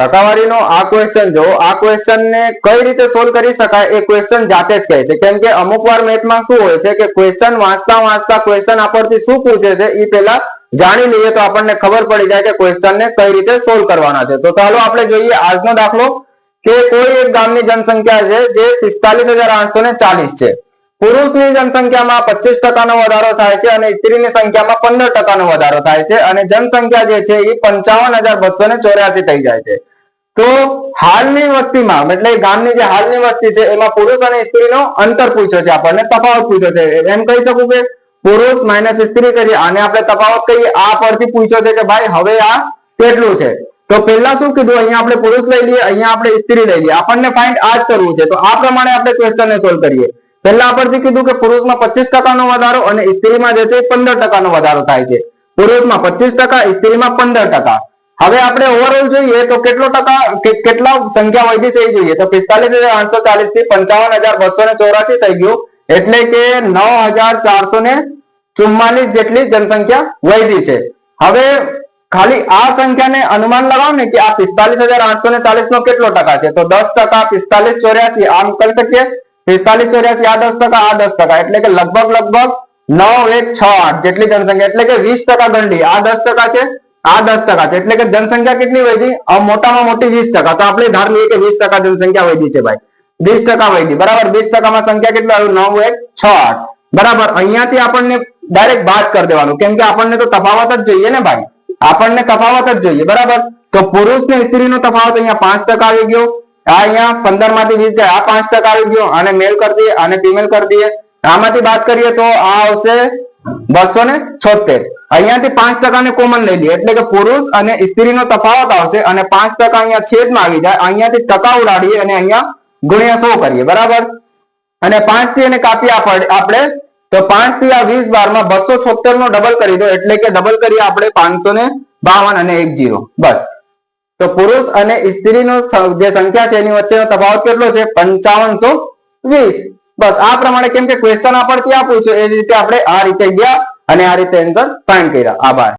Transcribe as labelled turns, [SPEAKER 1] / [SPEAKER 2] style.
[SPEAKER 1] ટકાવારીનો આ ક્વેશ્ચન જો આ ક્વેશ્ચન ને કઈ રીતે સોલ્વ કરી શકાય એ ક્વેશ્ચન જાતે જ કહે છે. કેમ કે અમુક વાર મેથમાં શું હોય છે કે ક્વેશ્ચન વાંચતા વાંચતા ક્વેશ્ચન આપણથી શું પૂછે છે એ પહેલા જાણી લઈએ તો આપણને ખબર પડી જાય કે ક્વેશ્ચન ને કઈ રીતે સોલ્વ કરવાના છે. તો ચાલો આપણે જોઈએ આજનો દાખલો કે કોઈ એક ગામની જનસંખ્યા છે જે પિસ્તાલીસ હજાર આઠસો ને ચાલીસ છે. પુરુષની જનસંખ્યામાં પચીસ ટકાનો વધારો થાય છે અને સ્ત્રીની સંખ્યામાં પંદર ટકાનો વધારો થાય છે અને જનસંખ્યા જે છે એ પંચાવન થઈ જાય છે. તો હાલની વસ્તીમાં, એટલે ગામની જે હાલની વસ્તી છે, એમાં પુરુષ અને સ્ત્રીનો અંતર પૂછ્યો છે આપણને, તફાવત પૂછ્યો છે. એમ કહી શકું કે પુરુષ માઇનસ સ્ત્રી કરીએ આને આપણે તફાવત કહીએ, આ પરથી પૂછ્યો છે કે ભાઈ, હવે આ કેટલું છે? તો પહેલા શું કીધું? અહીંયા આપણે પુરુષ લઈ લઈએ, અહીંયા આપણે સ્ત્રી લઈ લઈએ. આપણને ફાઇન્ડ આ જ કરવું છે. તો આ પ્રમાણે આપણે ક્વેશ્ચનને સોલ્વ કરીએ. પહેલા આપણથી કીધું કે પુરુષમાં પચીસ ટકાનો વધારો અને સ્ત્રીમાં જે છે પંદર ટકાનો વધારો થાય છે. પુરુષમાં પચીસ ટકા, સ્ત્રીમાં પંદર ટકા. હવે આપણે ઓવરઓલ જોઈએ તો કેટલો ટકા કેટલા સંખ્યા વધી છે એ જોઈએ? તો પિસ્તાલીસ હજાર આઠસો ચાલીસથી પંચાવન હજાર બસો ને ચોરાસી થઈ ગયું. એટલે કે નવ હજાર ચારસો ને ચુમ્માલીસ જેટલી જનસંખ્યા વધી છે. હવે ખાલી આ સંખ્યાને અનુમાન લગાવો ને કે આ પિસ્તાલીસ હજાર આઠસો ને ચાલીસ નો કેટલો ટકા છે? તો દસ ટકા પિસ્તાલીસ ચોર્યાસી આમ કરી શકીએ. પિસ્તાલીસ ચોર્યાસી, આ દસ ટકા, આ દસ ટકા. એટલે કે લગભગ લગભગ નવ એક છ આઠ જેટલી જનસંખ્યા. એટલે કે વીસ ટકા ગંડી. આ દસ ટકા છે. આ દસ ટકા છે. એટલે કે જનસંખ્યા કેટલી વધી? મોટામાં મોટી વીસ ટકા. તો આપણે ધાર લઈએ કે વીસ ટકા જનસંખ્યા વધી છે ભાઈ. વીસ ટકા વધી. બરાબર? વીસ ટકામાં સંખ્યા કેટલી? આવ્યું નવ એક છ આઠ. બરાબર? અહીંયાથી આપણને ડાયરેક્ટ બાદ કરી દેવાનું. કેમ કે આપણને તો તફાવત જ જોઈએ ને ભાઈ. આપણને તફાવત જ જોઈએ. બરાબર? તો પુરુષ ને સ્ત્રીનો તફાવત અહીંયા પાંચ ટકા આવી ગયો. આ અહીંયા પંદરમાંથી વીસ જાય. આ પાંચ ટકા આવી ગયો. આને મેલ કરી દઈએ, આને ફિમેલ કરી દઈએ. આમાંથી બાદ કરીએ તો આ આવશે બસો ને છોતેર. અહીંયાથી પાંચ ટકાને કોમન લઈ લઈએ. એટલે કે પુરુષ અને સ્ત્રીનો તફાવત આવશે અને પાંચ ટકા અહીંયા છેદમાં આવી જાય. અહીંયાથી ટકા ઉડાડીએ અને અહીંયા ગુણ્યા સો કરીએ. બરાબર? અને પાંચથી એને કાપી આપણે. તો પાંચથી આ વીસ બારમાં બસો છોતેર નો ડબલ કરી દો. એટલે કે ડબલ કરીએ આપણે પાંચસો ને બાવન અને એક જીરો. બસ. તો પુરુષ અને સ્ત્રીનો જે સંખ્યા છે એની વચ્ચેનો તફાવત કેટલો છે? પંચાવનસો વીસ. બસ. આ પ્રમાણે કેમ કે ક્વેશ્ચન આપણથી આ પૂછ્યો. એ રીતે આપણે આ રીતે ગયા અને આ રીતે એન્સર ફાઇન્ડ કર્યા. આભાર.